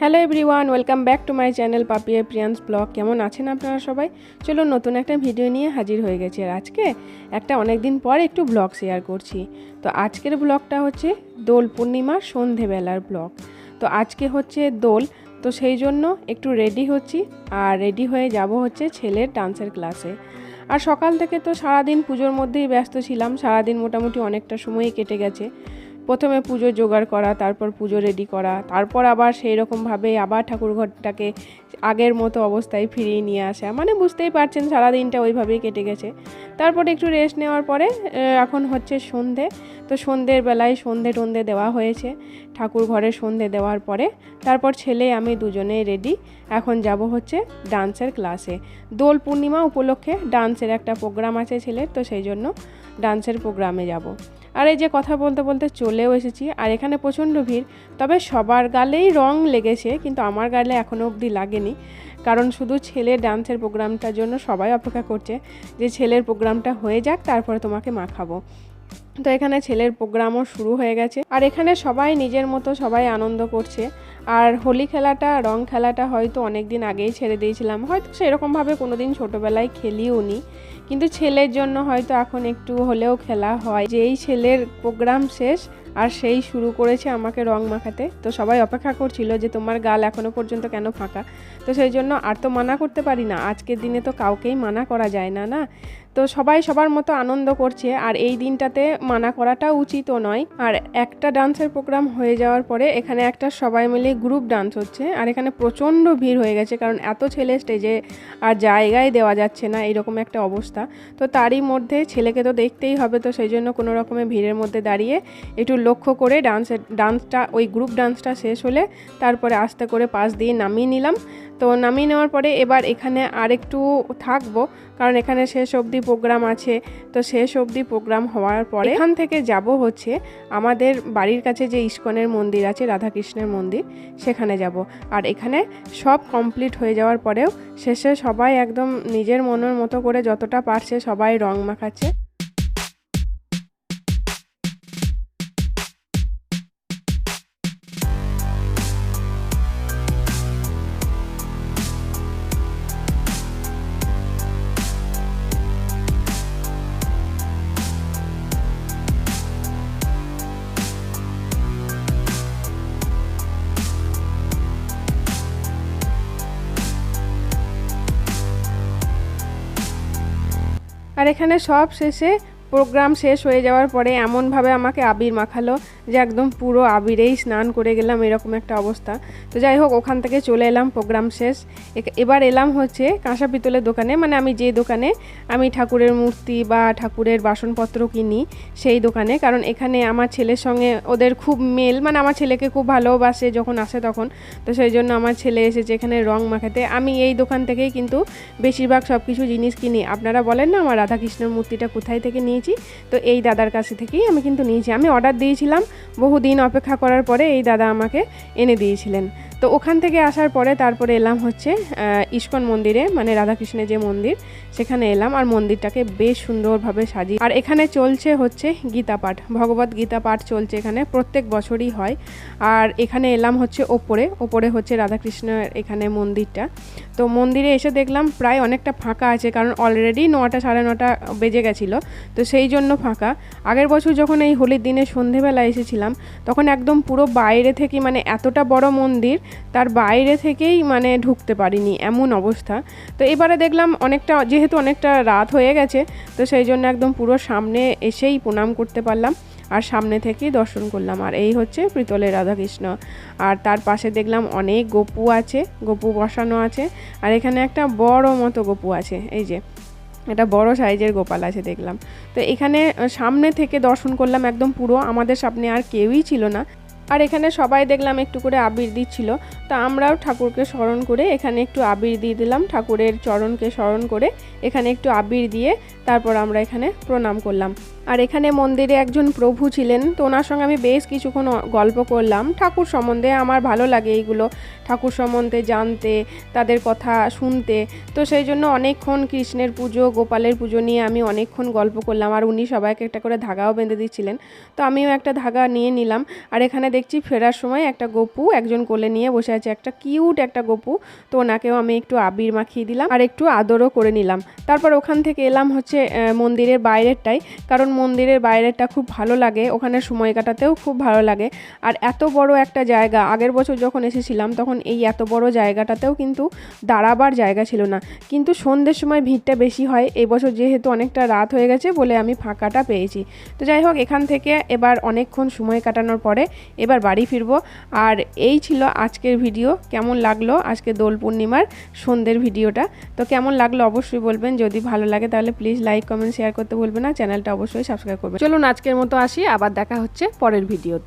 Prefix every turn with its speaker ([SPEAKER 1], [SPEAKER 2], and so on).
[SPEAKER 1] Hello everyone welcome back to my channel Papiya Priyans vlog কেমন আছেন আপনারা সবাই? চলুন নতুন একটা ভিডিও নিয়ে হাজির হয়ে গেছি। আর আজকে একটা অনেক দিন পর একটু ব্লগ শেয়ার করছি। তো আজকের ব্লগটা হচ্ছে দোল পূর্ণিমা সন্ধেবেলার ব্লগ তো আজকে হচ্ছে দোল, তো সেই জন্য একটু রেডি হচ্ছি। আর রেডি হয়ে যাব হচ্ছে ছেলের ডান্সের ক্লাসে আর সকাল থেকে তো সারাদিন পুজোর মধ্যেই ব্যস্ত ছিলাম। সারাদিন মোটামুটি অনেকটা সময়ই কেটে গেছে। প্রথমে পুজো জোগাড় করা, তারপর পুজো রেডি করা, তারপর আবার সেই রকমভাবে আবার ঠাকুরঘরটাকে আগের মতো অবস্থায় ফিরিয়ে নিয়ে আসা। মানে বুঝতেই পারছেন সারাদিনটা ওইভাবেই কেটে গেছে। তারপর একটু রেস্ট নেওয়ার পরে এখন হচ্ছে সন্ধে। তো সন্ধ্যের বেলায় সন্ধে টন্ধে দেওয়া হয়েছে। ঠাকুর ঘরে সন্ধে দেওয়ার পরে, তারপর ছেলে আমি দুজনেই রেডি এখন যাব হচ্ছে ডান্সের ক্লাসে দোল পূর্ণিমা উপলক্ষে ডান্সের একটা প্রোগ্রাম আছে ছেলের, তো সেই জন্য ডান্সের প্রোগ্রামে যাব। আর এই যে কথা বলতে বলতে চলেও এসেছি, আর এখানে প্রচণ্ড ভিড়। তবে সবার গালেই রং লেগেছে, কিন্তু আমার গালে এখনও অবধি লাগেনি। কারণ শুধু ছেলের ডান্সের প্রোগ্রামটার জন্য সবাই অপেক্ষা করছে যে ছেলের প্রোগ্রামটা হয়ে যাক, তারপরে তোমাকে মাখাবো। তো এখানে ছেলের প্রোগ্রামও শুরু হয়ে গেছে। আর এখানে সবাই নিজের মতো সবাই আনন্দ করছে। আর হোলি খেলাটা, রং খেলাটা হয়তো অনেক দিন আগেই ছেড়ে দিয়েছিলাম। হয়তো সেরকমভাবে কোনো দিন ছোটোবেলায় খেলিও নি। কিন্তু ছেলের জন্য হয়তো এখন একটু হলেও খেলা হয়। যে এই ছেলের প্রোগ্রাম শেষ আর সেই শুরু করেছে আমাকে রং মাখাতে। তো সবাই অপেক্ষা করছিল যে তোমার গাল এখনও পর্যন্ত কেন ফাঁকা? তো সেই জন্য আর তো মানা করতে পারি না। আজকের দিনে তো কাউকেই মানা করা যায় না না? তো সবাই সবার মতো আনন্দ করছে আর এই দিনটাতে মানা করাটা উচিতও নয়। আর একটা ডান্সের প্রোগ্রাম হয়ে যাওয়ার পরে এখানে একটা সবাই মিলে গ্রুপ ডান্স হচ্ছে আর এখানে প্রচণ্ড ভিড় হয়ে গেছে কারণ এত ছেলে স্টেজে আর জায়গায় দেওয়া যাচ্ছে না, এরকম একটা অবস্থা। তো তারই মধ্যে ছেলেকে তো দেখতেই হবে, তো সেই জন্য কোনো রকমের ভিড়ের মধ্যে দাঁড়িয়ে একটু লক্ষ্য করে ডান্সের ডান্সটা ওই গ্রুপ ডান্সটা শেষ হলে তারপরে আস্তে করে পাশ দিয়ে নামিয়ে নিলাম। তো নামিয়ে নেওয়ার পরে এবার এখানে আরেকটু থাকব, কারণ এখানে শেষ অবধি প্রোগ্রাম আছে। তো শেষ অবধি প্রোগ্রাম হওয়ার পরে এখান থেকে যাব হচ্ছে আমাদের বাড়ির কাছে যে ইস্কনের মন্দির আছে, রাধাকৃষ্ণের মন্দির, সেখানে যাব। আর এখানে সব কমপ্লিট হয়ে যাওয়ার পরেও শেষে সবাই একদম নিজের মনের মতো করে যতটা পারছে সবাই রং মাখাচ্ছে। আর এখানে সব শেষে প্রোগ্রাম শেষ হয়ে যাওয়ার পরে এমনভাবে আমাকে আবির মাখালো যে একদম পুরো আবিরেই স্নান করে গেলাম, এরকম একটা অবস্থা। তো যাই হোক, ওখান থেকে চলে এলাম, প্রোগ্রাম শেষ। এবার এলাম হচ্ছে কাঁসা পিতলের দোকানে। মানে আমি যে দোকানে আমি ঠাকুরের মূর্তি বা ঠাকুরের বাসনপত্র কিনি, সেই দোকানে। কারণ এখানে আমার ছেলের সঙ্গে ওদের খুব মেল। মানে আমার ছেলেকে খুব ভালোবাসে যখন আসে তখন। তো সেই জন্য আমার ছেলে এসেছে এখানে রং মাখাতে। আমি এই দোকান থেকেই কিন্তু বেশিরভাগ সব কিছু জিনিস কিনি। আপনারা বলেন না, আমার রাধাকৃষ্ণের মূর্তিটা কোথায় থেকে নিয়েছি? তো এই দাদার কাছে থেকেই আমি কিন্তু নিয়েছি। আমি অর্ডার দিয়েছিলাম বহুদিন অপেক্ষা করার পরে এই দাদা আমাকে এনে দিয়েছিলেন। তো ওখান থেকে আসার পরে তারপরে এলাম হচ্ছে ইস্কন মন্দিরে মানে রাধাকৃষ্ণের যে মন্দির, সেখানে এলাম আর মন্দিরটাকে বেশ সুন্দরভাবে সাজিয়ে, আর এখানে চলছে হচ্ছে গীতা পাঠ, ভগবত গীতা পাঠ চলছে এখানে, প্রত্যেক বছরই হয়। আর এখানে এলাম হচ্ছে ওপরে ওপরে হচ্ছে রাধাকৃষ্ণের এখানে মন্দিরটা। তো মন্দিরে এসে দেখলাম প্রায় অনেকটা ফাঁকা আছে, কারণ অলরেডি নটা সাড়ে নটা বেজে গেছিল, তো সেই জন্য ফাঁকা। আগের বছর যখন এই হোলির দিনে সন্ধেবেলা এসেছিলাম, তখন একদম পুরো বাইরে থেকে মানে এতটা বড় মন্দির তার বাইরে থেকেই মানে ঢুকতে পারিনি, এমন অবস্থা। তো এবারে দেখলাম অনেকটা, যেহেতু অনেকটা রাত হয়ে গেছে, তো সেই জন্য একদম পুরো সামনে এসেই প্রণাম করতে পারলাম আর সামনে থেকেই দর্শন করলাম। আর এই হচ্ছে পিতলের রাধাকৃষ্ণ। আর তার পাশে দেখলাম অনেক গপু আছে, গপু বসানো আছে, আর এখানে একটা বড় মতো গপু আছে, এই যে এটা বড় সাইজের গোপাল আছে দেখলাম। তো এখানে সামনে থেকে দর্শন করলাম একদম পুরো, আমাদের সামনে আর কেউই ছিল না। আর এখানে সবাই দেখলাম একটু করে আবির দিচ্ছিল। তো আমরাও ঠাকুরকে স্মরণ করে এখানে একটু আবির দিয়ে দিলাম, ঠাকুরের চরণকে স্মরণ করে এখানে একটু আবির দিয়ে তারপর আমরা এখানে প্রণাম করলাম। আর এখানে মন্দিরে একজন প্রভু ছিলেন, তো ওনার সঙ্গে আমি বেশ কিছুক্ষণ গল্প করলাম। ঠাকুর সম্বন্ধে আমার ভালো লাগে এইগুলো, ঠাকুর সম্বন্ধে জানতে, তাদের কথা শুনতে। তো সেই জন্য অনেকক্ষণ কৃষ্ণের পুজো, গোপালের পুজো নিয়ে আমি অনেকক্ষণ গল্প করলাম। আর উনি সবাইকে একটা করে ধাগাও বেঁধে দিচ্ছিলেন। তো আমিও একটা ধাগা নিয়ে নিলাম। আর এখানে দেখছি ফেরার সময় একটা গপু একজন কোলে নিয়ে বসে আছে, একটা কিউট একটা গপু। তো ওনাকেও আমি একটু আবির মাখিয়ে দিলাম আর একটু আদরও করে নিলাম। তারপর ওখান থেকে এলাম হচ্ছে মন্দিরের বাইরেরটাই কারণ মন্দিরের বাইরেরটা খুব ভালো লাগে, ওখানে সময় কাটাতেও খুব ভালো লাগে। আর এত বড় একটা জায়গা, আগের বছর যখন এসেছিলাম তখন এই এত বড় জায়গাটাতেও কিন্তু দাঁড়াবার জায়গা ছিল না। কিন্তু সন্ধ্যের সময় ভিড়টা বেশি হয়, এই বছর যেহেতু অনেকটা রাত হয়ে গেছে বলে আমি ফাঁকাটা পেয়েছি। তো যাই হোক, এখান থেকে এবার অনেকক্ষণ সময় কাটানোর পরে এবার বাড়ি ফিরবো। আর এই ছিল আজকের ভিডিও। কেমন লাগল আজকে দোল পূর্ণিমার সন্ধ্যের ভিডিওটা? তো কেমন লাগল অবশ্যই বলবেন। যদি ভালো লাগে তাহলে প্লিজ লাইক কমেন্ট শেয়ার করতে ভুলবেন না। চ্যানেলটা অবশ্যই সাবস্ক্রাইব করবেন। চলুন আজকের মতো আসি। আবার দেখা হচ্ছে পরের ভিডিওতে।